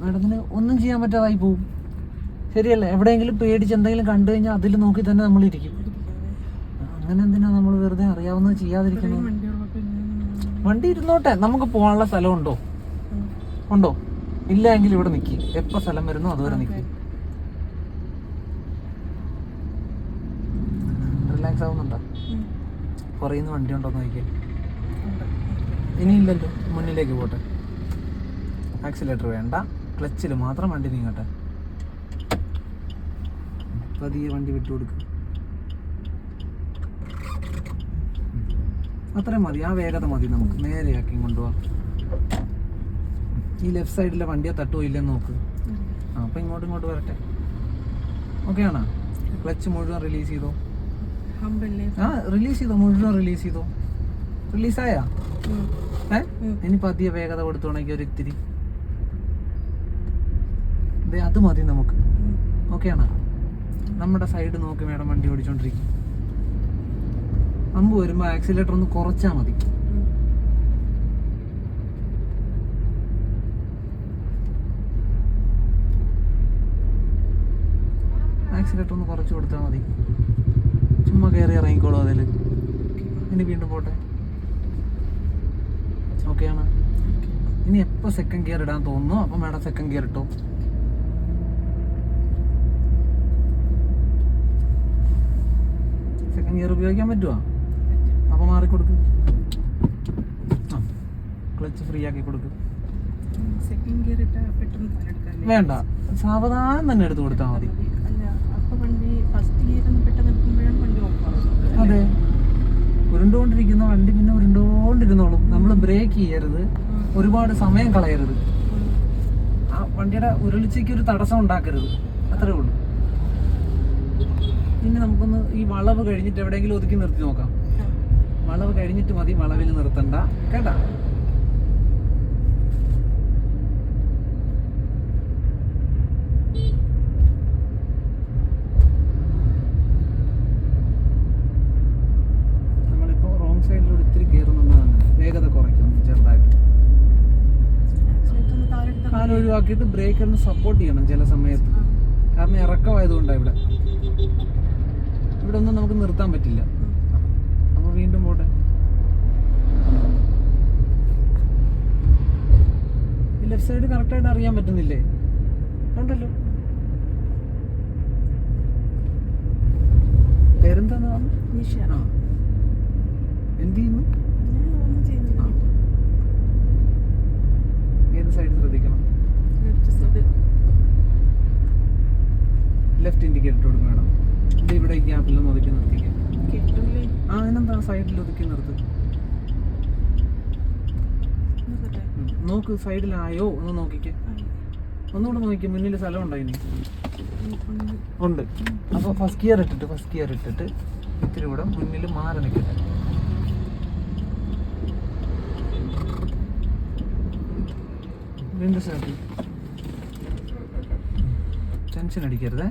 മാഡത്തിന് ഒന്നും ചെയ്യാൻ പറ്റാതായി പോവും. ശരിയല്ല? എവിടെയെങ്കിലും പേടിച്ച് എന്തെങ്കിലും കണ്ടു കഴിഞ്ഞാൽ അതിൽ നോക്കി തന്നെ നമ്മൾ ഇരിക്കും അങ്ങനെ എന്തിനാ നമ്മൾ വെറുതെ അറിയാവുന്നത് ചെയ്യാതിരിക്കുന്നത്? വണ്ടി ഇരുന്നോട്ടെ. നമുക്ക് പോകാനുള്ള സ്ഥലം ഉണ്ടോ? ഉണ്ടോ ഇല്ല എങ്കിൽ ഇവിടെ നിൽക്കി എപ്പോൾ സ്ഥലം വരുന്നോ അതുവരെ നിൽക്കി റിലാക്സ് ആവുന്നുണ്ടോ? കുറയുന്ന വണ്ടി ഉണ്ടോ എന്ന് നോക്കിയാൽ ഇനിയില്ലല്ലോ. മുന്നിലേക്ക് പോട്ടെ. ആക്സിലേറ്റർ വേണ്ട. ക്ലച്ചിൽ മാത്രം വണ്ടി നീങ്ങട്ടെ പതിയെ വണ്ടി വിട്ടുകൊടുക്കും അത്രയും മതി ആ വേഗത മതി നമുക്ക്. നേരെയാക്കി കൊണ്ടുപോവാം. ഈ ലെഫ്റ്റ് സൈഡിലെ വണ്ടിയെ തട്ടുമോ ഇല്ലെന്ന് നോക്ക്. ആ അപ്പം ഇങ്ങോട്ട് ഇങ്ങോട്ട് വരട്ടെ. ഓക്കെ ആണോ? ക്ലച്ച് മുഴുവൻ റിലീസ് ചെയ്തോ? ആ റിലീസ് ചെയ്തോ? മുഴുവൻ റിലീസ് ചെയ്തോ? റിലീസായാ ഏ? ഇനി പതിയെ വേഗത കൊടുത്തോണെങ്കിൽ ഒരു ഇത്തിരി ദേ അത് മതി നമുക്ക്. ഓക്കെ ആണോ? നമ്മുടെ സൈഡ് നോക്കി മേഡം വണ്ടി ഓടിച്ചോണ്ടിരിക്കും അമ്പ് വരുമ്പോൾ ആക്സിലേറ്റർ ഒന്ന് കുറച്ചാൽ മതി. ആക്സിലേറ്റർ ഒന്ന് കുറച്ച് കൊടുത്താൽ മതി. ചുമ്മാ കയറി ഇറങ്ങിക്കോളൂ അതിൽ ഇനി വീണ്ടും പോട്ടെ. ഓക്കെ ആണ്? ഇനി എപ്പോൾ സെക്കൻഡ് ഗിയർ ഇടാൻ തോന്നുന്നു? അപ്പോൾ മേഡം സെക്കൻഡ് ഗിയർ ഇട്ടോ സെക്കൻഡ് ഗിയർ ഉപയോഗിക്കാൻ പറ്റുമോ അപ്പോൾ മാറിക്കൊടുക്ക് ആ ക്ലച്ച് ഫ്രീ ആക്കി കൊടുക്ക്. വേണ്ട. സാവധാനം തന്നെ എടുത്ത് കൊടുത്താൽ മതി. അതെ. ഉരുണ്ടുകൊണ്ടിരിക്കുന്ന വണ്ടി പിന്നെ ഉരുണ്ടുകൊണ്ടിരുന്നോളും. നമ്മൾ ബ്രേക്ക് ചെയ്യരുത്. ഒരുപാട് സമയം കളയരുത്. ആ വണ്ടിയുടെ ഉരുളിച്ചയ്ക്ക് ഒരു തടസ്സം ഉണ്ടാക്കരുത്. അത്രേ ഉള്ളൂ. ഇനി നമുക്കൊന്ന് ഈ വളവ് കഴിഞ്ഞിട്ട് എവിടെയെങ്കിലും ഒതുക്കി നിർത്തി നോക്കാം. വളവ് കഴിഞ്ഞിട്ട് മതി വളവിൽ നിർത്തണ്ട. കേട്ടാ? ഒഴിവാക്കിയിട്ട് ബ്രേക്കറിന് സപ്പോർട്ട് ചെയ്യണം ചില സമയത്ത്. കാരണം ഇറക്കമായതുകൊണ്ടാണ് ഇവിടെ. ഇവിടെ ഒന്നും നമുക്ക് നിർത്താൻ പറ്റില്ല. അപ്പോൾ വീണ്ടും പോട്ടെ. ഈ ലെഫ്റ്റ് സൈഡ് കറക്റ്റായിട്ട് അറിയാൻ പറ്റുന്നില്ലേ? ഉണ്ടല്ലോ. നിഷ. ആ. എന്ത് ചെയ്യുന്നു ഏത് സൈഡ് ശ്രദ്ധിക്കണം? ലെഫ്റ്റ് ഇൻഡിക്കേറ്റർ കൊടുക്കണം ഇവിടെ ഗ്യാപ്പിൽ ഒതുക്കി നിർത്തിക്കാം. ആ അതിനെന്താ സൈഡിൽ ഒതുക്കി നിർത്ത്? നോക്ക് സൈഡിലായോ ഒന്ന് നോക്കിക്കേ. ഒന്നുകൂടെ നോക്കി മുന്നിൽ സ്ഥലം ഉണ്ടായി ഉണ്ട്. അപ്പോൾ ഫസ്റ്റ് ഗിയർ ഇട്ടിട്ട് ഫസ്റ്റ് ഗിയർ ഇട്ടിട്ട് ഇത്തിരി കൂടെ മുന്നിൽ മാറി നിൽക്കട്ടെ വീണ്ടും സ്റ്റാർട്ട് ടെൻഷൻ അടിക്കരുതേ.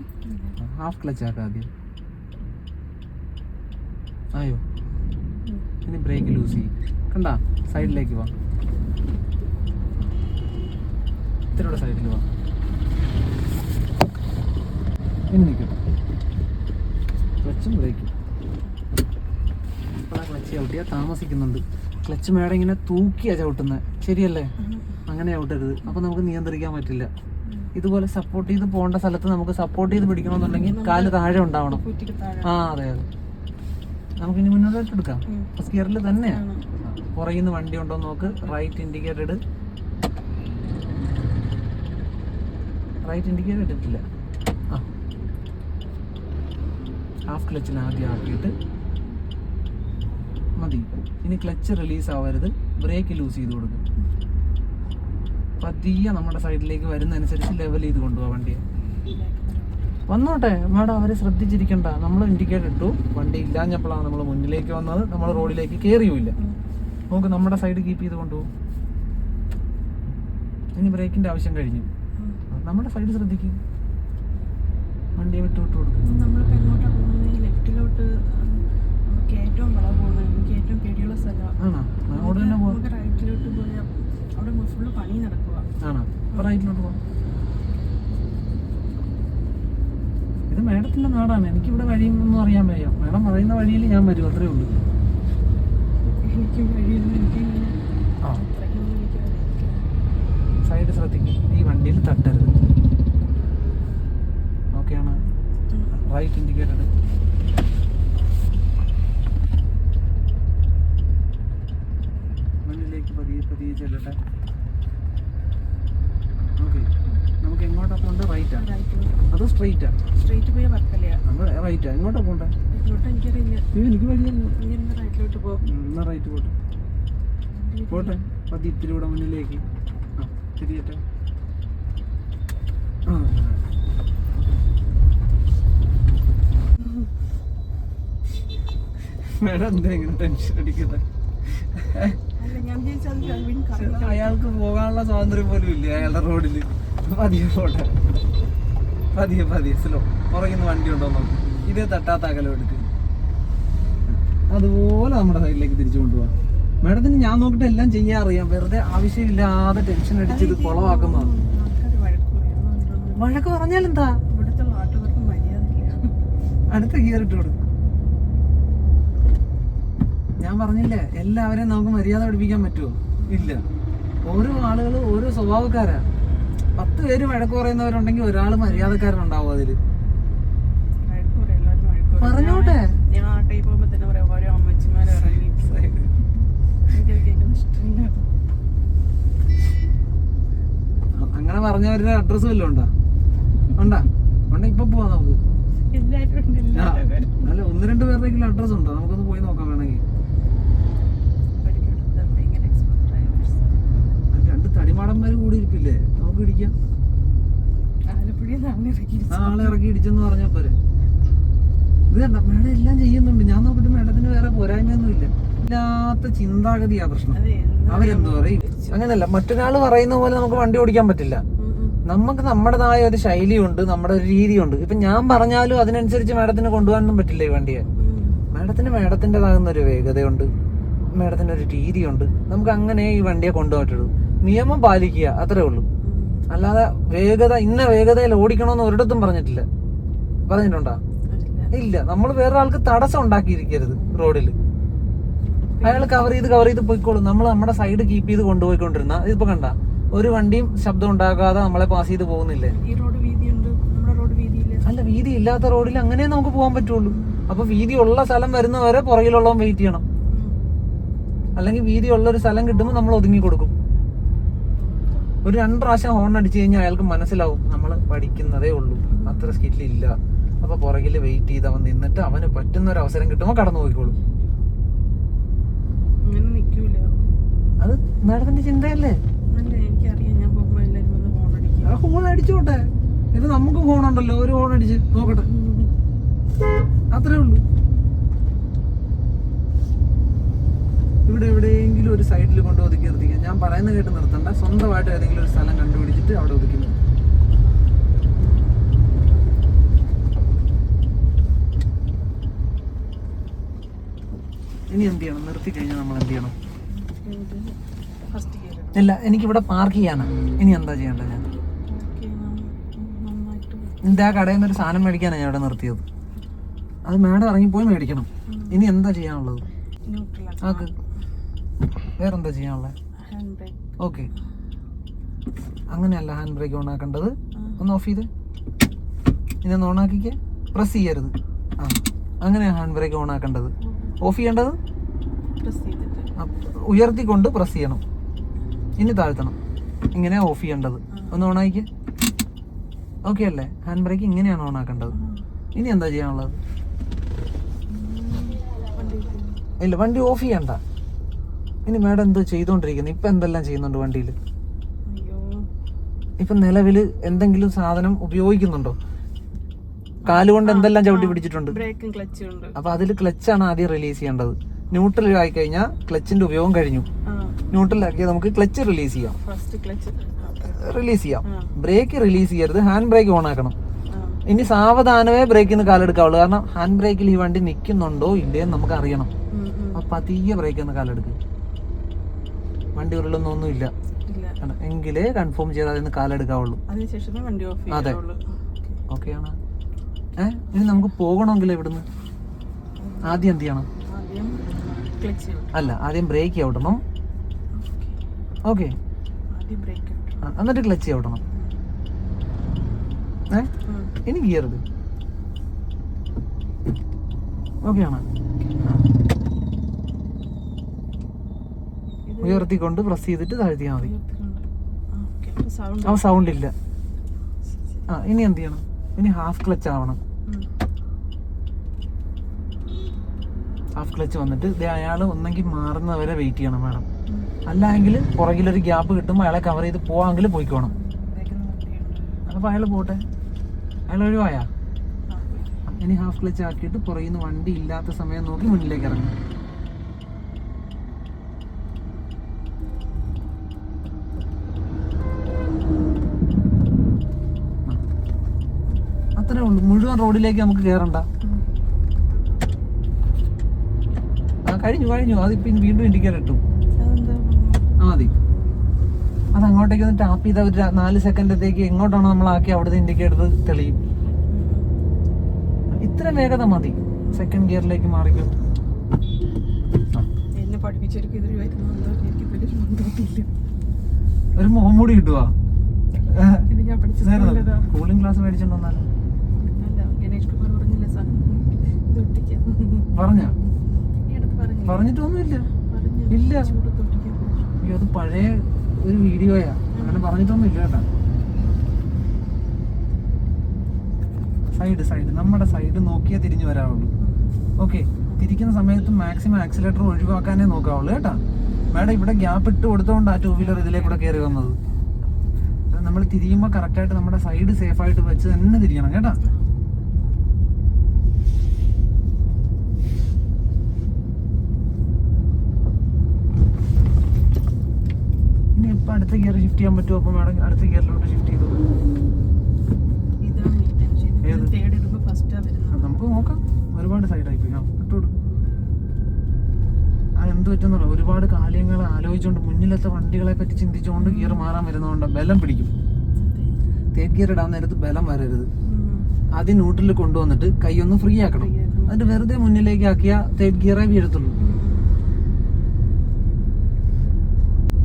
ഹാഫ് ക്ലച്ച് ആക്കാം ആദ്യം. ആയോ? ഇനി ബ്രേക്ക് ലൂസ് ചെയ്യും. കണ്ട? സൈഡിലേക്ക് വാ. ഇത്തിരിയുടെ സൈഡിൽ വാ. ഇനി നിൽക്കും ക്ലച്ചും ബ്രേക്കും ഇപ്പോഴാ ക്ലച്ച് ചവിട്ടിയാൽ താമസിക്കുന്നുണ്ട്. ക്ലച്ച് മേടം ഇങ്ങനെ തൂക്കിയാ ചവിട്ടുന്നത് ശരിയല്ലേ? അങ്ങനെ ചവിട്ടരുത്. അപ്പം നമുക്ക് നിയന്ത്രിക്കാൻ പറ്റില്ല. ഇതുപോലെ സപ്പോർട്ട് ചെയ്ത് പോകേണ്ട സ്ഥലത്ത് നമുക്ക് സപ്പോർട്ട് ചെയ്ത് പിടിക്കണമെന്നുണ്ടെങ്കിൽ കാൽ താഴെ ഉണ്ടാവണം. ആ അതെ അതെ. നമുക്ക് ഇനി മുന്നോട്ട് എടുക്കാം. ഫസ്റ്റ് ഗിയറിൽ തന്നെയാണ് പുറകിൽ വണ്ടി ഉണ്ടോ നോക്ക്. റൈറ്റ് ഇൻഡിക്കേറ്റർ ഇട്. റൈറ്റ് ഇൻഡിക്കേറ്റർ ഇട്ടിട്ടില്ല. ആ. ഹാഫ് ക്ലച്ചിന് ആദ്യം ആക്കിയിട്ട് മതി. ഇനി ക്ലച്ച് റിലീസ് ആവരുത്. ബ്രേക്ക് ലൂസ് ചെയ്ത് കൊടുക്കും. പതിയെ നമ്മുടെ സൈഡിലേക്ക് വരുന്നതനുസരിച്ച് ലെവൽ ചെയ്ത് കൊണ്ടുപോകാം വണ്ടിയെ. വന്നോട്ടെ. മാഡം അവരെ ശ്രദ്ധിച്ചിരിക്കണ്ട. നമ്മൾ ഇൻഡിക്കേറ്റർ ഇട്ടു. വണ്ടി ഇല്ലാഞ്ഞപ്പോഴാണ് നമ്മൾ മുന്നിലേക്ക് വന്നത്. നമ്മൾ റോഡിലേക്ക് കയറിയുമില്ല നമുക്ക് നമ്മുടെ സൈഡ് കീപ്പ് ചെയ്ത് കൊണ്ടുപോകും ഇനി ബ്രേക്കിന്റെ ആവശ്യം കഴിഞ്ഞു. നമ്മുടെ സൈഡ് ശ്രദ്ധിക്കും. വണ്ടി വിട്ടു വിട്ടു കൊടുക്കും. നമ്മളിപ്പോ എങ്ങോട്ടാ പോകുന്നത്? ലെഫ്റ്റിലോട്ട് നമുക്ക് ഏറ്റവും വളവ് പോകുന്നത്. എനിക്ക് ഏറ്റവും പേടിയുള്ള സ്ഥലമാണ് ആണോ? അവിടെ തന്നെ റൈറ്റിലോട്ട് പോയാൽ അവിടെ ഫുള്ള് പണി നടക്കുക. ആണോ? റൈറ്റിലോട്ട് പോകാം ഇത് മേഡത്തിന്റെ ഇവിടെ വഴി വഴിയൊന്നും അറിയാൻ വയ്യ. മേഡം പറയുന്ന വഴിയിൽ ഞാൻ വരും. അത്രേ ഉള്ളൂ. എനിക്ക് വഴിയൊന്നും എനിക്ക് ആ അത്രയ്ക്കൊന്നും എനിക്ക് അറിയത്തില്ല. സൈഡ് ശ്രദ്ധിക്കും ഈ വണ്ടിയിൽ തട്ടരുത് ഓക്കെയാണ് റൈറ്റ് ഇൻഡിക്കേറ്റഡ് മുന്നിലേക്ക് പതിയെ പതിയെ ചെല്ലട്ടെ ഓക്കെ നമുക്ക് എങ്ങോട്ടാ പോകേണ്ടത് റൈറ്റാ റൈറ്റിലോട്ട് അത് സ്ട്രെയിറ്റാ സ്ട്രെയിറ്റ് പോയി വർക്കലയാ നമ്മൾ റൈറ്റാ എങ്ങോട്ടാ പോകണ്ടേ ഇതിലോട്ട് എനിക്കറിയില്ല അയ്യോ എനിക്ക് റൈറ്റിലോട്ട് പോ. എന്നാ റൈറ്റ് പോട്ടെ. പോട്ടെ. പതി ഇത്തിരി മുന്നിലേക്ക്. ആ തിരിയട്ടെ ആ. മേഡം എന്താ ഇങ്ങനെ ടെൻഷൻ അടിക്കുന്നത് അയാൾക്ക് പോകാനുള്ള സ്വാതന്ത്ര്യം പോലും ഇല്ല അയാളുടെ റോഡിൽ പതിയെ പോട്ടെ. പതിയെ പതിയെ. സ്ലോ പുറകിന്ന് വണ്ടി ഉണ്ടോ നോക്കും. ഇതേ തട്ടാത്ത അകലം എടുക്ക്. അതുപോലെ നമ്മുടെ സൈഡിലേക്ക് തിരിച്ചു കൊണ്ടുപോകാം മാഡത്തിന് ഞാൻ നോക്കിയിട്ട് എല്ലാം ചെയ്യാൻ അറിയാം. വെറുതെ ആവശ്യമില്ലാതെ ടെൻഷൻ അടിച്ച് ഇത് വഴക്ക് പറഞ്ഞാലെന്താ അടുത്ത ഗിയർ ഇട്ട് കൊടുക്കും. ഞാൻ പറഞ്ഞില്ലേ എല്ലാവരെയും നമുക്ക് മര്യാദ പഠിപ്പിക്കാൻ പറ്റുമോ? ഇല്ല. ഓരോ ആളുകൾ ഓരോ സ്വഭാവക്കാരാ. പത്ത് പേര് വഴക്ക് പറയുന്നവരുണ്ടെങ്കിൽ ഒരാൾ മര്യാദക്കാരനുണ്ടാവും അതിൽ. പറഞ്ഞോട്ടെ. ഞാൻ- ആട്ടയിൽ പോകുമ്പോൾ തന്നെ പറയാം ഓരോ അമ്മച്ചിമാരെ ഇറങ്ങി എനിക്കത് കേൾക്കുന്ന ഇഷ്ടമില്ല. അങ്ങനെ പറഞ്ഞവരുടെ അഡ്രസ്സ് വല്ലതും ഉണ്ടോ? ഉണ്ടാ? ഉണ്ട ഇപ്പൊ പോവാം നമുക്ക്. അല്ല ഒന്ന് രണ്ട് പേരുടെയെങ്കിലും അഡ്രസ്സ് ഉണ്ടോ? നമുക്കൊന്ന് പോയി നോക്കാം വേണമെങ്കിൽ. രണ്ട് തടിമാടന്മാര് കൂടി ഇരിക്കില്ലേ? നമുക്ക് ഇടിക്കാം. ആലപ്പുഴയിൽ ആളെ ഇറക്കി ഇടിച്ചെന്ന് പറഞ്ഞാ പോരെ. ഇത് കണ്ട മേഡം എല്ലാം ചെയ്യുന്നുണ്ട്. ഞാൻ നോക്കിട്ട് മേഡത്തിന് വേറെ പോരായ്മയൊന്നും ഇല്ല ഇല്ലാത്ത ചിന്താഗതിയാ പ്രശ്നം. അവരെന്ത് പറയും? അങ്ങനല്ല മറ്റൊരാൾ പറയുന്ന പോലെ നമുക്ക് വണ്ടി ഓടിക്കാൻ പറ്റില്ല. നമുക്ക് നമ്മുടേതായ ഒരു ശൈലിയുണ്ട് നമ്മുടെ ഒരു രീതിയുണ്ട്. ഇപ്പൊ ഞാൻ പറഞ്ഞാലും അതിനനുസരിച്ച് മേഡത്തിന് കൊണ്ടുപോകാനൊന്നും പറ്റില്ല ഈ വണ്ടിയെ. മേഡത്തിന് മേഡത്തിന്റെതാകുന്ന ഒരു വേഗതയുണ്ട്. മേഡത്തിന് ഒരു രീതിയുണ്ട്. നമുക്ക് അങ്ങനെ ഈ വണ്ടിയെ കൊണ്ടുപോയിട്ടുള്ളൂ നിയമം പാലിക്കുക അത്രേ ഉള്ളൂ. അല്ലാതെ വേഗത ഇന്ന വേഗതയിൽ ഓടിക്കണമെന്ന് ഒരിടത്തും പറഞ്ഞിട്ടില്ല. പറഞ്ഞിട്ടുണ്ടോ? ഇല്ല നമ്മൾ വേറൊരാൾക്ക് തടസ്സം ഉണ്ടാക്കിയിരിക്കരുത് റോഡിൽ അയാൾ കവർ ചെയ്ത് കവർ ചെയ്ത് പോയിക്കോളും. നമ്മൾ നമ്മുടെ സൈഡ് കീപ്പ് ചെയ്ത് കൊണ്ടുപോയിക്കൊണ്ടിരുന്ന ഇതിപ്പോ കണ്ട ഒരു വണ്ടിയും ശബ്ദം ഉണ്ടാക്കാതെ നമ്മളെ പാസ് ചെയ്ത് പോകുന്നില്ലേ? അല്ല വീതി ഇല്ലാത്ത റോഡിൽ അങ്ങനെ നമുക്ക് പോകാൻ പറ്റുള്ളൂ. അപ്പൊ വീതി ഉള്ള സ്ഥലം വരുന്നവരെ പുറകിലുള്ളവൻ വെയിറ്റ് ചെയ്യണം. അല്ലെങ്കിൽ വീതി ഉള്ള ഒരു സ്ഥലം കിട്ടുമ്പോൾ നമ്മൾ ഒതുങ്ങി കൊടുക്കും. ഒരു രണ്ട് പ്രാവശ്യം ഹോൺ അടിച്ചു കഴിഞ്ഞാൽ അയാൾക്ക് മനസ്സിലാവും നമ്മൾ പഠിക്കുന്നതേ ഉള്ളൂ. അത്ര സ്കില്ലില്ല അപ്പൊ പുറകിൽ വെയിറ്റ് ചെയ്ത് അവൻ നിന്നിട്ട് അവന് പറ്റുന്ന ഒരു അവസരം കിട്ടുമ്പോൾ കടന്നു പോയിക്കോളും. അത് മാഡത്തിന്റെ ചിന്തയല്ലേ? ആ ഹോൺ അടിച്ചോട്ടെ. ഇത് നമുക്ക് ഫോൺ ഉണ്ടല്ലോ. ഒരു ഹോൺ അടിച്ച് നോക്കട്ടെ. അത്രേ ഉള്ളൂ. ഇവിടെ എവിടെയെങ്കിലും ഒരു സൈഡിൽ കൊണ്ട് ഒതുക്കി നിർത്തിക്കുക ഞാൻ പറയുന്ന കേട്ട് നിർത്തണ്ട. സ്വന്തമായിട്ട് ഏതെങ്കിലും ഒരു സ്ഥലം കണ്ടുപിടിച്ചിട്ട് അവിടെ ഒതുക്കി നിർത്തും ഇനി എന്ത് ചെയ്യണം? നിർത്തി കഴിഞ്ഞാൽ നമ്മൾ എന്ത് ചെയ്യണം? ഇല്ല എനിക്കിവിടെ പാർക്ക് ചെയ്യാനാ. ഇനി എന്താ ചെയ്യേണ്ടത്? ഞാൻ ആ കടയിൽ നിന്ന് ഒരു സാധനം മേടിക്കാനാണ് ഞാൻ ഇവിടെ നിർത്തിയത്. അത് മേഡം ഇറങ്ങിപ്പോയി മേടിക്കണം. ഇനി എന്താ ചെയ്യാനുള്ളത്? ആക്ക്. വേറെന്താ ചെയ്യാനുള്ളത് ഓക്കെ. അങ്ങനെയല്ല ഹാൻഡ് ബ്രേക്ക് ഓൺ ആക്കേണ്ടത് ഒന്ന് ഓഫ് ചെയ്ത്. ഇനി ഒന്ന് ഓൺ ആക്കിക്കേ. പ്രസ് ചെയ്യരുത്. ആ. അങ്ങനെയാണ് ഹാൻഡ് ബ്രേക്ക് ഓൺ ആക്കേണ്ടത് ഓഫ് ചെയ്യേണ്ടത്? ഉയർത്തിക്കൊണ്ട് പ്രസ് ചെയ്യണം. ഇനി താഴ്ത്തണം. ഇങ്ങനെ ഓഫ് ചെയ്യേണ്ടത്. ഒന്ന് ഓണാക്കി ഓക്കെ അല്ലേ? ഹാൻഡ് ബ്രേക്ക് ഇങ്ങനെയാണ് ഓണാക്കേണ്ടത് ഇനി എന്താ ചെയ്യാനുള്ളത്? ഇല്ല വണ്ടി ഓഫ് ചെയ്യണ്ട. ഇനി മാഡം എന്തോ ചെയ്തോണ്ടിരിക്കുന്നു. ഇപ്പൊ എന്തെല്ലാം ചെയ്യുന്നുണ്ട് വണ്ടിയിൽ? ഇപ്പൊ നിലവിൽ എന്തെങ്കിലും സാധനം ഉപയോഗിക്കുന്നുണ്ടോ? കാലുകൊണ്ട് എന്തെല്ലാം ചവിട്ടി പിടിച്ചിട്ടുണ്ട്? ബ്രേക്കും ക്ലച്ചും ഉണ്ട്. അപ്പൊ അതിൽ ക്ലച്ചാണ് ആദ്യം റിലീസ് ചെയ്യേണ്ടത്. ന്യൂട്രൽ ആയി കഴിഞ്ഞാൽ ക്ലച്ചിന്റെ ഉപയോഗം കഴിഞ്ഞു. ന്യൂട്രൽ ന്യൂട്രലാക്കിയാൽ നമുക്ക് ക്ലച്ച് റിലീസ് ചെയ്യാം. റിലീസ് ചെയ്യാം. ബ്രേക്ക് റിലീസ് ചെയ്യരുത്. ഹാൻഡ് ബ്രേക്ക് ഓൺ ആക്കണം. ഇനി സാവധാനമേ ബ്രേക്കിൽ നിന്ന് കാലെടുക്കാവുള്ളൂ. കാരണം ഹാൻഡ് ബ്രേക്കിൽ ഈ വണ്ടി നിൽക്കുന്നുണ്ടോ ഇല്ലയെന്ന് നമുക്ക് അറിയണം. അപ്പൊ പതിയെ ബ്രേക്ക് നിന്ന് കാലെടുക്കുക വണ്ടി ഉരുളൊന്നും ഇല്ല. ഇല്ല. എങ്കിലേ കൺഫേം ചെയ്താൽ കാലെടുക്കാവുള്ളൂ. അതെ. ഓക്കെ ഓക്കെയാണ് ഏ? ഇനി നമുക്ക് പോകണമെങ്കിൽ ഇവിടുന്ന് ആദ്യം എന്ത് ചെയ്യണം? ചെയ്യണം അല്ല ആദ്യം ബ്രേക്ക് ചവിട്ടണം ഓക്കെ എന്നിട്ട് ക്ലച്ച് ചവിട്ടണം ഏ? ഇനി ഗിയർ ഇത് ഓക്കെ ആണ്? ഉയർത്തിക്കൊണ്ട് പ്രസ് ചെയ്തിട്ട് താഴ്ത്തിയാൽ മതി. ആ സൗണ്ട് ഇല്ല. ആ ഇനി എന്ത് ചെയ്യണം? ഇനി ഹാഫ് ക്ലച്ച് ആവണം. ഹാഫ് ക്ലച്ച് വന്നിട്ട് അയാൾ ഒന്നെങ്കിൽ മാറുന്നവരെ വെയിറ്റ് ചെയ്യണം മാഡം. അല്ലെങ്കിൽ പുറകിലൊരു ഗ്യാപ്പ് കിട്ടുമ്പോൾ അയാളെ കവർ ചെയ്ത് പോവാമെങ്കിൽ പോയിക്കോണം. അപ്പോൾ അയാൾ പോട്ടെ? അയാൾ ഒഴിവായ? ഇനി ഹാഫ് ക്ലച്ച് ആക്കിയിട്ട് പുറകിൽ നിന്ന് വണ്ടി ഇല്ലാത്ത സമയം നോക്കി മുന്നിലേക്ക് ഇറങ്ങും അത്രേ ഉള്ളൂ മുഴുവൻ റോഡിലേക്ക് നമുക്ക് കയറണ്ട ആ കഴിഞ്ഞു കഴിഞ്ഞു. അതിപ്പോ ഇപ്പം വീണ്ടും ഇൻഡിക്കേറ്റർ ഇട്ടു. ആ മതി. അത് അങ്ങോട്ടേക്ക് ഒന്ന് ടാപ്പ് ചെയ്ത ഒരു നാല് സെക്കൻഡത്തേക്ക് എങ്ങോട്ടാണോ നമ്മൾ ആക്കി അവിടുത്തെ ഇൻഡിക്കേറ്റർ തെളിയും. ഇത്ര വേഗത മതി. സെക്കൻഡ് ഗിയറിലേക്ക് മാറിക്കും. എന്നെ പഠിപ്പിച്ചവർക്ക് എനിക്ക് ഒരു മുഖം മൂടി കിട്ടുവാ. കൂളിംഗ് ഗ്ലാസ് മേടിച്ചിട്ടുണ്ടെന്നാലോ അല്ല ഗണേഷ് കുമാർ പറഞ്ഞില്ല സാർ ഇത് ഒട്ടിക്കാം പറഞ്ഞ? പറഞ്ഞിട്ടൊന്നുമില്ല. പറഞ്ഞു ഇല്ല. അയ്യോ അത് പഴയ ഒരു വീഡിയോയാ. അങ്ങനെ പറഞ്ഞിട്ടൊന്നും ഇല്ല കേട്ടാ. Side side. നമ്മുടെ സൈഡ് നോക്കിയേ തിരിഞ്ഞു വരാവുള്ളൂ. ഓക്കെ. തിരിക്കുന്ന സമയത്ത് മാക്സിമം ആക്സിലേറ്റർ ഒഴിവാക്കാനേ നോക്കാവുള്ളൂ കേട്ടാ. മാഡം ഇവിടെ ഗ്യാപ്പ് ഇട്ട് കൊടുത്തോണ്ട് ടൂ വീലർ ഇതിലേക്കൂടെ കയറി വന്നത്. നമ്മൾ തിരിയുമ്പോൾ കറക്റ്റായിട്ട് നമ്മുടെ സൈഡ് സേഫായിട്ട് വെച്ച് തന്നെ തിരിക്കണം കേട്ടാ ഇനി എപ്പോൾ അടുത്ത ഗിയർ ഷിഫ്റ്റ് ചെയ്യാൻ പറ്റുമോ? അപ്പോൾ മാഡം അടുത്ത ഗിയറിലോട്ട് ഷിഫ്റ്റ് ചെയ്തു. നമുക്ക് നോക്കാം. ഒരുപാട് സൈഡായി പോയി. ആ ഇട്ടോട് എന്ത് പറ്റുന്നുള്ള ഒരുപാട് കാലങ്ങൾ ആലോചിച്ചുകൊണ്ട് മുന്നിലത്തെ വണ്ടികളെ പറ്റി ചിന്തിച്ചുകൊണ്ട് ഗിയർ മാറാൻ വരുന്നതുകൊണ്ട് ബലം പിടിക്കും. തേർഡ് ഗിയർ ഇടാൻ നേരത്ത് ബലം വരരുത്. ആദ്യം ന്യൂട്രലിൽ കൊണ്ടുവന്നിട്ട് കൈ ഒന്ന് ഫ്രീ ആക്കണം. എന്നിട്ട് വെറുതെ മുന്നിലേക്ക് ആക്കിയ തേർഡ് ഗിയറേ വീഴത്തുള്ളൂ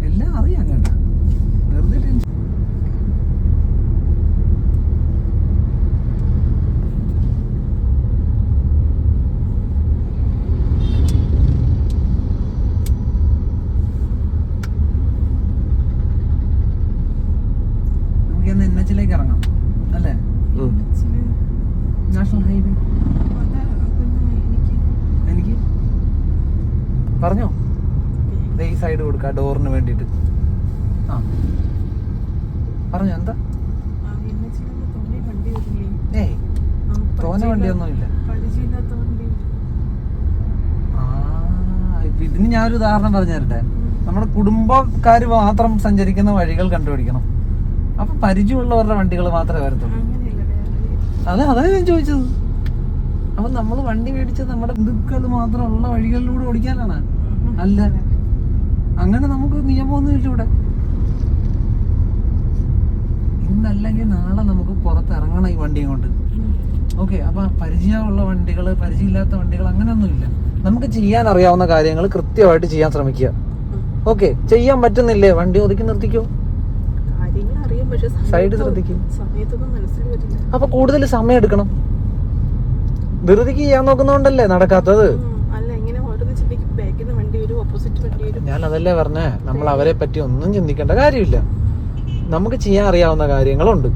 എല്ലാം അറിയാം കേട്ടാ വെറുതെ ടെൻഷൻ നമുക്ക് എൻ എച്ചിലേക്ക് ഇറങ്ങാം അല്ലേ നാഷണൽ ഹൈവേ എനിക്ക് പറഞ്ഞോ ദേ ഈ സൈഡ് കൊടുക്കാം ഡോറിന് വേണ്ടിയിട്ട് ആ പറഞ്ഞോ എന്താ ഏയ് തോനെ വണ്ടിയൊന്നും ഇല്ല പരിചയമില്ലാത്ത വണ്ടി ആ ഇപ്പൊ ഇതിന് ഞാനൊരു ഉദാഹരണം പറഞ്ഞു തരട്ടെ. നമ്മുടെ കുടുംബക്കാർ മാത്രം സഞ്ചരിക്കുന്ന വഴികൾ കണ്ടുപിടിക്കണം. അപ്പൊ പരിചയമുള്ളവരുടെ വണ്ടികൾ മാത്രമേ വരത്തുള്ളൂ. അതെ അതാ ഞാൻ ചോദിച്ചത്. അപ്പൊ നമ്മൾ വണ്ടി മേടിച്ചത് നമ്മുടെ ബന്ധുക്കൾ മാത്രമുള്ള വഴികളിലൂടെ ഓടിക്കാനാണ്. അല്ല. അങ്ങനെ നമുക്ക് നിയമമൊന്നുമില്ല ഇവിടെ. ഇന്നല്ലെങ്കിൽ നാളെ നമുക്ക് പുറത്ത് ഇറങ്ങണം ഈ വണ്ടിയും കൊണ്ട്. ഓക്കെ അപ്പൊ പരിചയമുള്ള വണ്ടികൾ പരിചയമില്ലാത്ത വണ്ടികൾ അങ്ങനെയൊന്നും ഇല്ല നമുക്ക് ചെയ്യാൻ അറിയാവുന്ന കാര്യങ്ങൾ കൃത്യമായിട്ട് ചെയ്യാൻ ശ്രമിക്കുക. ഓക്കെ ചെയ്യാൻ പറ്റുന്നില്ലേ? വണ്ടി ഒതുക്കി നിർത്തിക്കോ? സൈഡ് ശ്രദ്ധിക്കും. അപ്പൊ കൂടുതൽ സമയം എടുക്കണം. ധൃതിക്ക് ചെയ്യാൻ നോക്കുന്നോണ്ടല്ലേ നടക്കാത്തത്? ഞാൻ അതല്ലേ പറഞ്ഞേ നമ്മൾ അവരെ പറ്റി ഒന്നും ചിന്തിക്കേണ്ട കാര്യമില്ല. നമുക്ക് ചെയ്യാൻ അറിയാവുന്ന കാര്യങ്ങളുണ്ട്.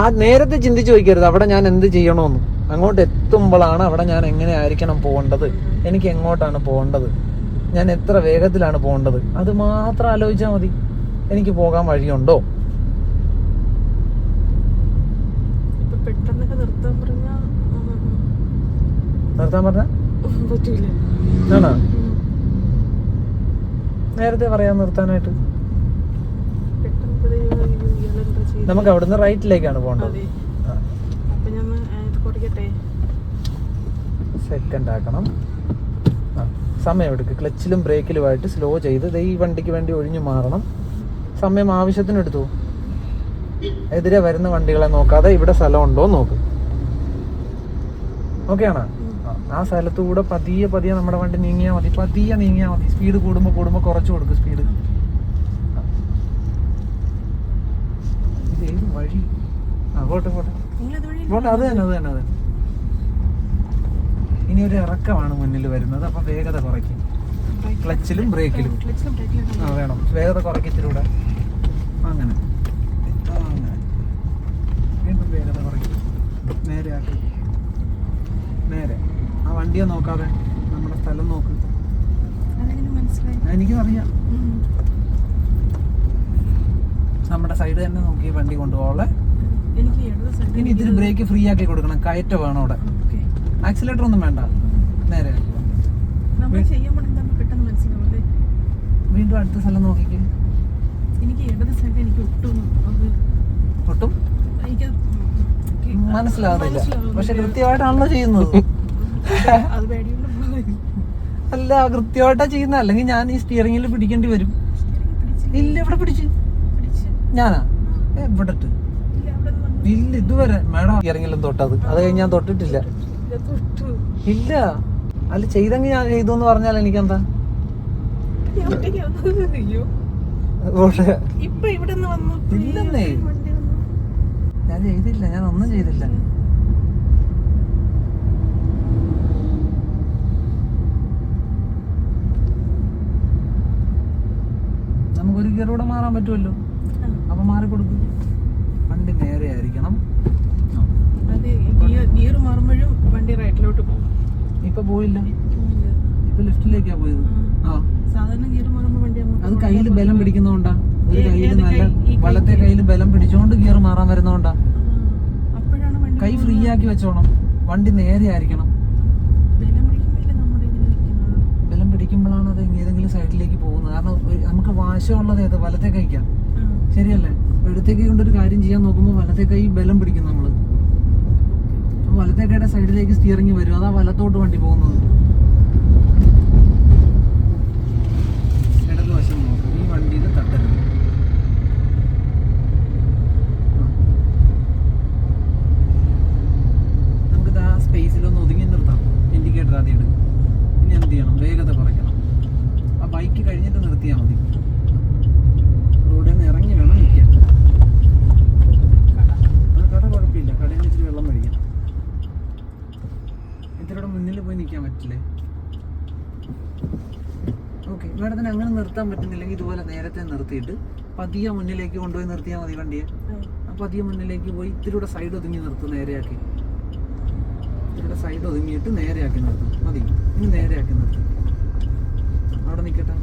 ആ നേരത്തെ ചിന്തിച്ചു വയ്ക്കരുത് അവിടെ ഞാൻ എന്ത് ചെയ്യണമെന്ന് അങ്ങോട്ട് എത്തുമ്പോഴാണ് അവിടെ ഞാൻ എങ്ങനെ ആയിരിക്കണം പോകേണ്ടത്? എനിക്ക് എങ്ങോട്ടാണ് പോകേണ്ടത്? ഞാൻ എത്ര വേഗത്തിലാണ് പോകേണ്ടത്? അത് മാത്രം ആലോചിച്ചാൽ മതി. എനിക്ക് പോകാൻ വഴിയുണ്ടോ? നിർത്താൻ പറഞ്ഞാ ആണോ? നേരത്തെ പറയാം നിർത്താനായിട്ട്? നമുക്ക് അവിടുന്ന് റൈറ്റിലേക്കാണ് പോകേണ്ടത്. അതെ ഉണ്ടാക്കണം സെക്കൻഡ് ആക്കണം. ആ സമയം എടുക്കുക ക്ലച്ചിലും ബ്രേക്കിലുമായിട്ട് സ്ലോ ചെയ്ത് ദേ ഈ വണ്ടിക്ക് വേണ്ടി ഒഴിഞ്ഞു മാറണം. സമയം ആവശ്യത്തിന് എടുത്തു? എതിരെ വരുന്ന വണ്ടികളെ നോക്കാതെ ഇവിടെ സ്ഥലം ഉണ്ടോ നോക്ക്. ഓക്കെയാണ് ആ, സ്ഥലത്തുകൂടെ സ്ഥലത്തൂടെ പതിയെ പതിയെ നമ്മുടെ വണ്ടി നീങ്ങിയാൽ മതി. പതിയെ നീങ്ങിയാൽ മതി. സ്പീഡ് കൂടുമ്പോൾ കൂടുമ്പോൾ കുറച്ച് കൊടുക്കും സ്പീഡ് ഇത് ഏത് വഴി? ആ പോട്ടെ പോട്ടെ അത് തന്നെ അത് തന്നെ അത് തന്നെ. ഇനി ഒരു ഇറക്കമാണ് മുന്നിൽ വരുന്നത്. അപ്പൊ വേഗത കുറയ്ക്കും. ക്ലച്ചിലും ബ്രേക്കിലും. ആ വേണം. വേഗത കുറയ്ക്കത്തിലൂടെ. അങ്ങനെ. അങ്ങനെ. വീണ്ടും വേഗത കുറയ്ക്കും. നേരെ ആക്കി. നേരെ. ആ വണ്ടിയെ നോക്കാതെ നമ്മുടെ സ്ഥലം നോക്ക്. എനിക്കറിയാം നമ്മുടെ സൈഡ് തന്നെ നോക്കി വണ്ടി കൊണ്ടുപോകെ എനിക്ക് ഇടത് സൈഡ് ഇനി ഇതിന് ബ്രേക്ക് ഫ്രീ ആക്കി കൊടുക്കണം. കയറ്റം വേണം അവിടെ. ആക്സിലേറ്റർ ഒന്നും വേണ്ട. നേരെ. വീണ്ടും അടുത്ത സ്ഥലം നോക്കിക്കേ. എനിക്ക് ഇടത് സൈഡ് എനിക്ക് ഒട്ടും ഒട്ടും? എനിക്ക് മനസ്സിലാവുന്നില്ല. പക്ഷെ കൃത്യമായിട്ടാണല്ലോ ചെയ്യുന്നത്. അല്ല കൃത്യമായിട്ടാ ചെയ്യുന്ന അല്ലെങ്കിൽ ഞാൻ ഈ സ്റ്റിയറിംഗിൽ പിടിക്കേണ്ടി വരും. ഇല്ല ഇവിടെ പിടിച്ച്? ഞാനാ? എവിടെ ഇവിടെ ഇല്ല ഇതുവരെ. മേഡം സ്റ്റിയറിംഗിലും തൊട്ടത്. അത് കഴിഞ്ഞ് ഞാൻ തൊട്ടിട്ടില്ല. ഇല്ല, അല്ല ചെയ്തെങ്കിൽ ഞാൻ ചെയ്തു എന്ന് പറഞ്ഞാൽ എനിക്കെന്താ? എന്താ ഇല്ലെന്നേ. ഞാൻ ചെയ്തില്ല ഞാൻ ഒന്നും ചെയ്തില്ല. നമുക്കൊരു ഗിയറൂടെ മാറാൻ പറ്റുമല്ലോ. അപ്പൊ മാറി കൊടുക്കും. വണ്ടി നേരെ ആയിരിക്കണം. ഗിയർ മാറുമ്പോഴും വണ്ടി റൈറ്റിലോട്ട് പോകും. ഇപ്പൊ പോയില്ല. ഇപ്പൊ ലെഫ്റ്റിലേക്കാ പോയത്. ആ. സാധാരണ ഗിയർ മാറുമ്പോൾ വണ്ടി അങ്ങോട്ട് അത് കയ്യിൽ ബലം പിടിക്കുന്നോണ്ടാ. ഒരു കയ്യിൽ നല്ല? വലത്തെ കയ്യിൽ ബലം പിടിച്ചോണ്ട് ഗിയർ മാറാൻ വരുന്നോണ്ടാ. കൈ ഫ്രീ ആക്കി വെച്ചോണം. വണ്ടി നേരെ ആയിരിക്കണം. ബലം പിടിക്കുമ്പോഴാണ് അത് ഏതെങ്കിലും സൈഡിലേക്ക് പോകുന്നത്. കാരണം നമുക്ക് വാശമുള്ളത് ഏത്? വലത്തെ കൈക്കാ. ശരിയല്ലേ? ഇടത്തേക്ക് കൊണ്ടൊരു കാര്യം ചെയ്യാൻ നോക്കുമ്പോൾ വലത്തെ കൈ ബലം പിടിക്കും നമ്മൾ. അപ്പൊ വലത്തെ കൈയുടെ സൈഡിലേക്ക് സ്റ്റിയറിംഗ് വരും. അതാ വലത്തോട്ട് വണ്ടി പോകുന്നത് ഇടതുവശം നോക്കും ഈ വണ്ടിയിൽ തട്ടരുത് ആ. നമുക്കിത് ആ സ്പേസിലൊന്ന് ഒതുങ്ങി നിർത്താം ഇൻഡിക്കേറ്റർ ആദ്യം ഇടും ഇനി എന്ത് ചെയ്യണം വേഗത കുറയ്ക്കണം ആ ബൈക്ക് കഴിഞ്ഞിട്ട് നിർത്തിയാൽ മതി റോഡിൽ നിന്ന് ഇറങ്ങി വേണം നിൽക്കാൻ ആ കട കുഴപ്പമില്ല കടയിൽ നിന്ന് ഇച്ചിരി വെള്ളം മേടിക്കാം ഇതിലൂടെ മുന്നിൽ പോയി നിൽക്കാൻ പറ്റില്ലേ? ഓക്കെ മാഡത്തിന് അങ്ങനെ നിർത്താൻ പറ്റുന്നില്ലെങ്കിൽ ഇതുപോലെ നേരത്തെ നിർത്തിയിട്ട് പതിയെ മുന്നിലേക്ക് കൊണ്ടുപോയി നിർത്തിയാൽ മതി വണ്ടിയെ. പതിയെ മുന്നിലേക്ക് പോയി ഇത്തിരിയുടെ സൈഡ് ഒതുങ്ങി നിർത്തും നേരെയാക്കി. ഇത്തിരിയുടെ സൈഡ് ഒതുങ്ങിയിട്ട് നേരെയാക്കി നിർത്തും. മതി ഇനി നേരെയാക്കി നിർത്തും. അവിടെ നിൽക്കട്ടെ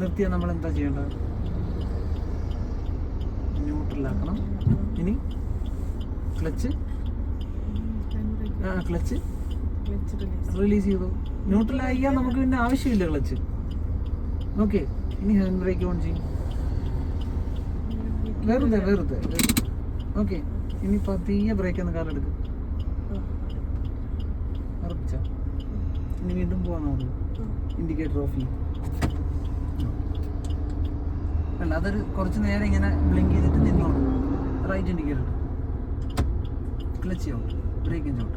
നിർത്തിയാൽ നമ്മൾ എന്താ ചെയ്യേണ്ടത്? ന്യൂട്രലാക്കണം ഇനി ക്ലച്ച് ക്ലച്ച്. റിലീസ്. ചെയ്തു. ന്യൂട്രൽ ആക്കിയാൽ നമുക്ക് പിന്നെ ആവശ്യമില്ല ക്ലച്ച്. ഓക്കെ ഇനി ഹാൻഡ് ബ്രേക്ക് ഓൺ ചെയ്യും. വെറുതെ വെറുതെ ഓക്കെ ഇനി പതിയെ ബ്രേക്ക് ഒന്ന് കാലെടുക്കും. ഉറപ്പിച്ച? ഇനി വീണ്ടും പോകാൻ നമുക്ക് ഇൻഡിക്കേറ്റർ ഓഫ് ചെയ്യും. അല്ല അതൊരു കുറച്ച് നേരം ഇങ്ങനെ ബ്ലിങ്ക് ചെയ്തിട്ട് നിന്നോളൂ. റൈറ്റ് ഇൻഡിക്കേറ്റർ ക്ലച്ച് ചെയ്യും ബ്രേക്കും ചോട്ട്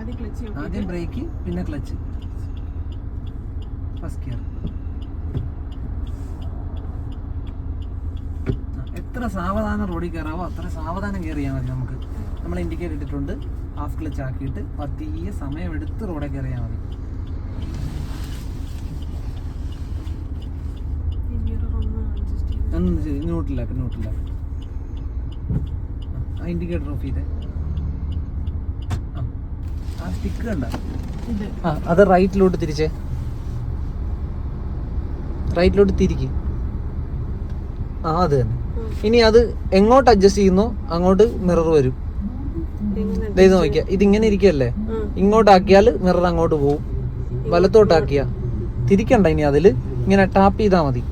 ആദ്യം ബ്രേക്ക് പിന്നെ ക്ലച്ച് ഫസ്റ്റ് ഗിയർ എത്ര സാവധാനം റോഡിൽ കയറാവോ അത്ര സാവധാനം കയറിയാൽ മതി നമുക്ക്. നമ്മൾ ഇൻഡിക്കേറ്റ് ഇട്ടിട്ടുണ്ട്. ഹാഫ് ക്ലച്ച് ആക്കിയിട്ട് പതിയെ സമയം എടുത്ത് റോഡിൽ കയറിയാൽ മതി. ഇങ്ങോട്ടില്ല ന്യൂട്രലാക്ക് ആ ഇൻഡിക്കേറ്റർ ഓഫ് ചെയ്തേ. സ്റ്റിക്ക് കണ്ട ആ അത് റൈറ്റിലോട്ട് തിരിച്ചേ. റൈറ്റിലോട്ട് തിരിക്ക്. ആ അത് തന്നെ. ഇനി അത് എങ്ങോട്ട് അഡ്ജസ്റ്റ് ചെയ്യുന്നോ അങ്ങോട്ട് മിറർ വരും. നോക്കിയാ ഇത് ഇങ്ങനെ ഇതിങ്ങനെ ഇരിക്കല്ലേ. ഇങ്ങോട്ടാക്കിയാൽ മിറർ അങ്ങോട്ട് പോവും. വലത്തോട്ടാക്കിയ. തിരിക്കണ്ട ഇനി അതിൽ. ഇങ്ങനെ ടാപ്പ് ചെയ്താ മതി.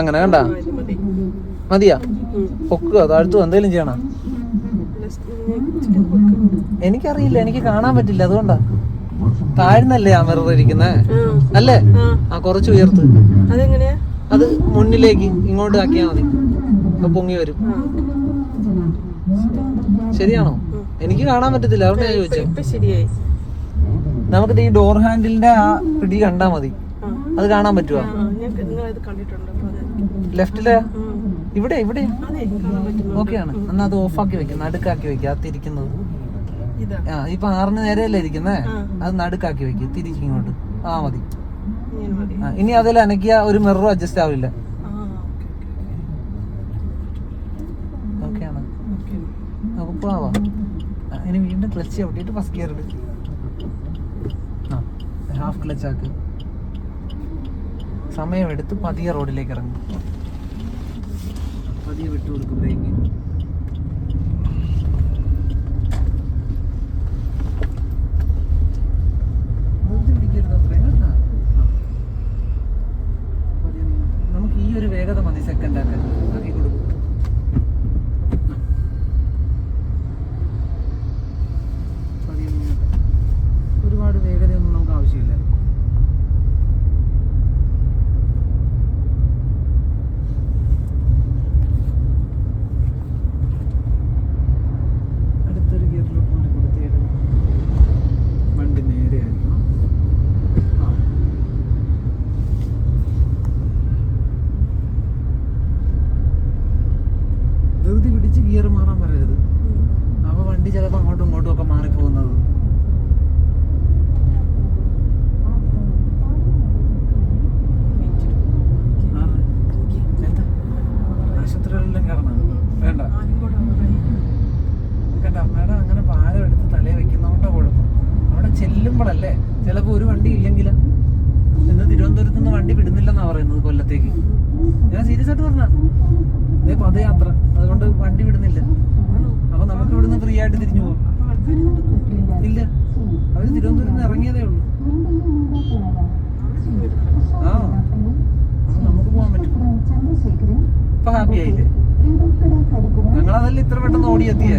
അങ്ങനെ കണ്ട? മതിയാ. പൊക്കുക താഴ്ത്തു എന്തെങ്കിലും ചെയ്യണം. എനിക്കറിയില്ല എനിക്ക് കാണാൻ പറ്റില്ല അതുകൊണ്ടാ. താഴ്ന്നല്ലേ ആ മിറർ ഇരിക്കുന്നേ? അല്ലേ? ആ. കുറച്ച് ഉയർത്ത്. അത് മുന്നിലേക്ക് ഇങ്ങോട്ട് ആക്കിയാൽ മതി. പൊങ്ങി വരും. ശരിയാണോ? എനിക്ക് കാണാൻ പറ്റത്തില്ല അതുകൊണ്ട് ഞാൻ ചോദിച്ചു. നമുക്ക് ഈ ഡോർ ഹാൻഡിലിന്റെ ആ പിടി കണ്ടാ മതി. അത് കാണാൻ പറ്റുമോ ലെഫ്റ്റിൽ. ഇവിടെ ഇവിടെ? ഓക്കെ ആണ് പറ്റുന്നു ഓക്കെയാണ് എന്നാ അത് ഓഫാക്കി വെക്കാം നടുക്കാക്കി വെക്കാം അത് തിരിക്കുന്നത് ഇപ്പൊ ആറിന് നേരെയല്ലേ ഇരിക്കുന്നേ? അത് നടുക്കാക്കി വെക്കും തിരിച്ചു ഇങ്ങോട്ട് ആ മതി. ഇനി അതിൽ അനക്കിയ ഒരു മിററും അഡ്ജസ്റ്റ് ആവില്ല. ഓക്കെയാണ് ഓക്കെ നമുക്ക് പോവാം. ആ, ഇനി വീണ്ടും ക്ലച്ച് ചവിട്ടിയിട്ട് ഫസ്റ്റ് ഗിയർ എടുക്കും. ആ ഹാഫ് ക്ലച്ച് ആക്ക്. സമയമെടുത്ത് പതിയെ റോഡിലേക്ക് ഇറങ്ങും. പതിയെ വിട്ടു കൊടുക്കും ബ്രേക്ക് നമുക്ക് ഈ ഒരു വേഗത മതി സെക്കൻഡ് ആക്കാൻ ആക്കി കൊടുക്കും പതിയെ മുന്നോട്ട്. ഒരുപാട് വേഗതയൊന്നും നമുക്ക് ആവശ്യമില്ല അടുത്തൊരു ഗിയറിലോട്ട് കൊണ്ട് കൊടുത്തേക്ക് വണ്ടി നേരെ ആയിരിക്കണം ആ ധൃതി പിടിച്ച് ഗിയർ മാറാൻ പറയരുത് അപ്പൊ വണ്ടി ചിലപ്പോ അങ്ങോട്ടും ഇങ്ങോട്ടും ഒക്കെ മാറിപ്പോകുന്നത് ആറ്. എന്താ ആശുപത്രികളിലെല്ലാം കയറണം വേണ്ട. കണ്ട അമ്മയുടെ അങ്ങനെ ഭാരം എടുത്ത് തലേ വെക്കുന്നതുകൊണ്ടാ കുഴപ്പം. അവിടെ ചെല്ലുമ്പോഴല്ലേ ചിലപ്പോ ഒരു വണ്ടി ഇല്ലെങ്കിൽ ഇന്ന് തിരുവനന്തപുരത്ത് നിന്ന് വണ്ടി വിടുന്നില്ലെന്നാ പറയുന്നത് കൊല്ലത്തേക്ക്. ഞാൻ സീരിയസ് ആയിട്ട് പറഞ്ഞ ഇതേ പദയാത്ര. അതുകൊണ്ട് വണ്ടി വിടുന്നില്ല. അപ്പൊ നമുക്ക് ഇവിടുന്ന് ഫ്രീ ആയിട്ട് തിരിഞ്ഞു പോവാം. ഇല്ല. അവർ തിരുവനന്തപുരത്ത് നിന്ന് ഇറങ്ങിയതേ ഉള്ളൂ. ആ. നമുക്ക് പോകാൻ പറ്റും. ഇപ്പൊ ഹാപ്പി ആയില്ലേ? ഞങ്ങളതല്ല ഇത്ര പെട്ടെന്ന് ഓടിയെത്തിയേ?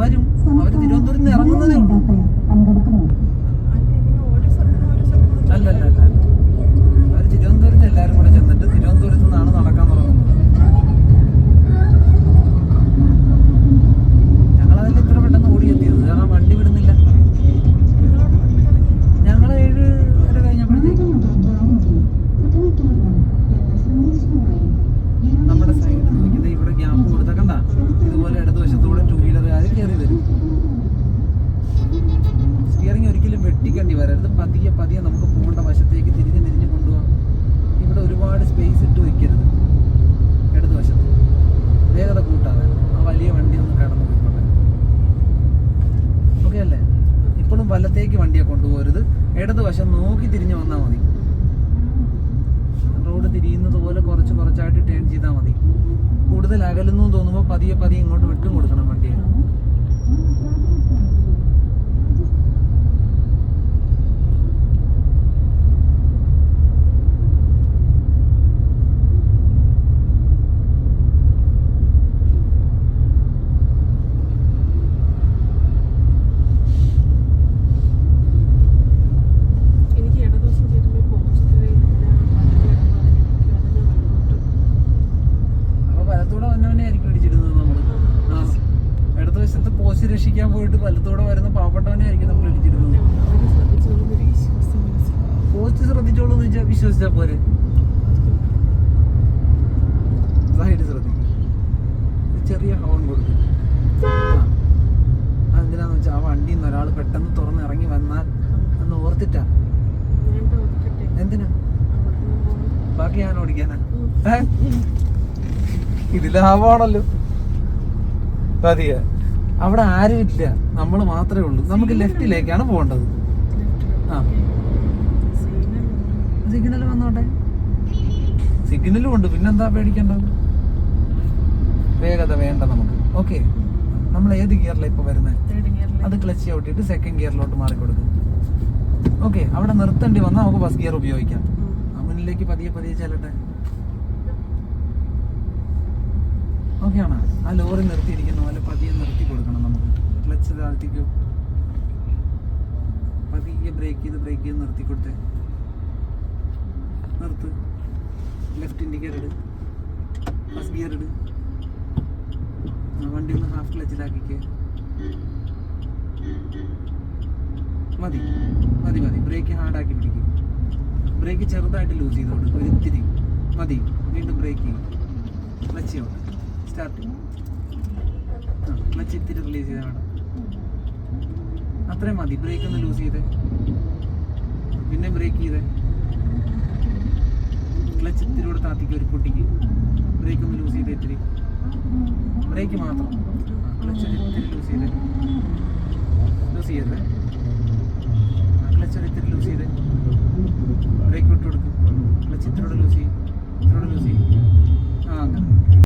വരും. അവർ തിരുവനന്തപുരത്ത് നിന്ന് ഇറങ്ങുന്നതേ ഉള്ളൂ. അല്ലല്ല അവർ തിരുവനന്തപുരത്ത് എല്ലാരും കൂടെ ചെന്നിട്ട് തിരുവനന്തപുരത്ത് നിന്നാണ് നടക്കാൻ തുടങ്ങുന്നത് ഞങ്ങളതിൽ ഇത്ര പെട്ടെന്ന് ഓടിയെത്തിയത് കാരണം വണ്ടി വിടുന്നില്ല ഞങ്ങൾ ഏഴ് വരെ കഴിഞ്ഞപ്പോഴത്തേക്കും നമ്മുടെ സൈഡ് നോക്കിയത് ഇവിടെ ഗ്യാപ്പ് കൊടുത്തക്കണ്ട ഇതുപോലെ ഇടതുവശത്തൂടെ ടൂ വീലറുകാർ കയറി വരും സ്റ്റിയറിംഗ് ഒരിക്കലും വെട്ടിക്കണ്ടി വരരുത് പതിയെ പതിയെ നമുക്ക് പോകേണ്ട വശത്തേക്ക് തിരിഞ്ഞ് തിരിഞ്ഞ് കൊണ്ടുപോകാം ഇവിടെ ഒരുപാട് സ്പേസ് ഇട്ട് വെക്കരുത് ഇടതുവശത്ത് വേഗത കൂട്ടാതെ ആ വലിയ വണ്ടി ഒന്ന് കടന്നു പോയിക്കോട്ടെ ഓക്കെ അല്ലേ ഇപ്പോഴും വലത്തേക്ക് വണ്ടിയെ കൊണ്ടുപോകരുത് ഇടതുവശം നോക്കി തിരിഞ്ഞ് വന്നാൽ മതി റോഡ് തിരിയുന്നത് പോലെ കുറച്ച് കുറച്ചായിട്ട് ടേൺ ചെയ്താൽ മതി കൂടുതൽ അകലുന്നു എന്ന് തോന്നുമ്പോൾ പതിയെ പതിയെ ഇങ്ങോട്ട് വിട്ടും കൊടുക്കണം വണ്ടിയെ എനിക്ക് ഇട ദിവസം ചെല്ലുമ്പോൾ പോസ്റ്റിൽ അപ്പൊ വലത്തൂടെ വന്നവനെ ആയിരിക്കും ഇടിച്ചിരുന്നത് നമ്മൾ ആ ഇടത് വശത്ത് പോസ്റ്റ് രക്ഷിക്കാൻ പോയിട്ട് വലത്തൂടെ വരുന്ന പാവപ്പെട്ടവനെ ആയിരിക്കും നമ്മൾ ഇടിച്ചിരുന്നത് അവർ ശ്രദ്ധിച്ചൊരു വിശ്വാസം മനസ്സിലാവും പോസ്റ്റ് ശ്രദ്ധിച്ചോളൂ എന്ന് വെച്ചാൽ വിശ്വസിച്ചാ പോരെ സൈഡ് ശ്രദ്ധിക്കും ഒരു ചെറിയ ഹോൺ കൊടുക്കും ആ അതെന്തിനാന്ന് വെച്ചാൽ ആ വണ്ടിയിൽ നിന്ന് ഒരാൾ പെട്ടെന്ന് തുറന്ന് ഇറങ്ങി വന്നാൽ ഇവിടെ എന്തിനാ? ബാക്കി ഞാൻ ഓടിക്കാനാ. ഇത് ലാഭമാണല്ലോ മതിയെ അവിടെ ആരും ഇല്ല. നമ്മൾ മാത്രമേ ഉള്ളൂ. നമുക്ക് ലെഫ്റ്റിലേക്കാണ് പോകേണ്ടത്. ആ. സിഗ്നൽ വന്നോട്ടെ. സിഗ്നലും ഉണ്ട്. പിന്നെന്താ പേടിക്കേണ്ടത് വേഗത വേണ്ട നമുക്ക്. ഓക്കെ. നമ്മൾ ഏത് ഗിയറിലാണ് ഇപ്പൊ വരുന്നത് അത് ക്ലച്ച് ഔട്ടിട്ട് സെക്കൻഡ് ഗിയറിലോട്ട് മാറി കൊടുക്കും ഓക്കെ അവിടെ നിർത്തേണ്ടി വന്നാൽ നമുക്ക് ബസ് ഗിയർ ഉപയോഗിക്കാം. ആ മുന്നിലേക്ക് പതിയെ പതിയെ ചെല്ലട്ടെ? ഓക്കെ ആണ്. ആ ലോറി നിർത്തിയിരിക്കുന്ന. പോലെ പതിയെ നിർത്തി കൊടുക്കണം നമുക്ക്. ക്ലച്ച് താഴ്ത്തിക്കും. പതിയെ ബ്രേക്ക് ചെയ്ത് ബ്രേക്ക് ചെയ്ത് നിർത്തി കൊടുത്തേ. നിർത്ത്. ലെഫ്റ്റ് ഇൻഡിക്കേറ്റർ ഇട്. ഫസ്റ്റ് ഗിയർ ഇട്. വണ്ടി ഒന്ന് ഹാഫ് ക്ലച്ചിലാക്കിക്കേ മതി. മതി മതി. ബ്രേക്ക് ഹാർഡാക്കി പിടിക്കും. ബ്രേക്ക് ചെറുതായിട്ട് ലൂസ് ചെയ്തോണ്ട് ഒരിത്തിരി മതി. വീണ്ടും ബ്രേക്ക് ചെയ്യും. ക്ലച്ച് ചെയ്യണം സ്റ്റാർട്ട് ചെയ്യും ക്ലച്ച് ഇത്തിരി റിലീസ് ചെയ്താൽ വേണം. അത്രയും മതി. ബ്രേക്ക് ഒന്ന് ലൂസ് ചെയ്തേ. പിന്നെ ബ്രേക്ക് ചെയ്തേ. ക്ലച്ച് ഇത്തിരി കൂടെ താത്തിക്ക് ഒരു കുട്ടിക്ക് ബ്രേക്ക് ഒന്ന് ലൂസ് ചെയ്തേ ഇത്തിരി. ബ്രേക്ക് മാത്രം. ക്ലച്ച് ഇത്തിരി ലൂസ് ചെയ്തേ. ലൂസ് ചെയ്തേ ക്ലച്ച് ഒരു ഇത്തിരി ലൂസ് ചെയ്ത്. ബ്രേക്ക് വിട്ട് കൊടുക്കും. ക്ലച്ച് ഇത്തിരി ലൂസ് ചെയ്യും. ഇത്തിരി ലൂസ് ചെയ്യും. ആ അങ്ങനെ.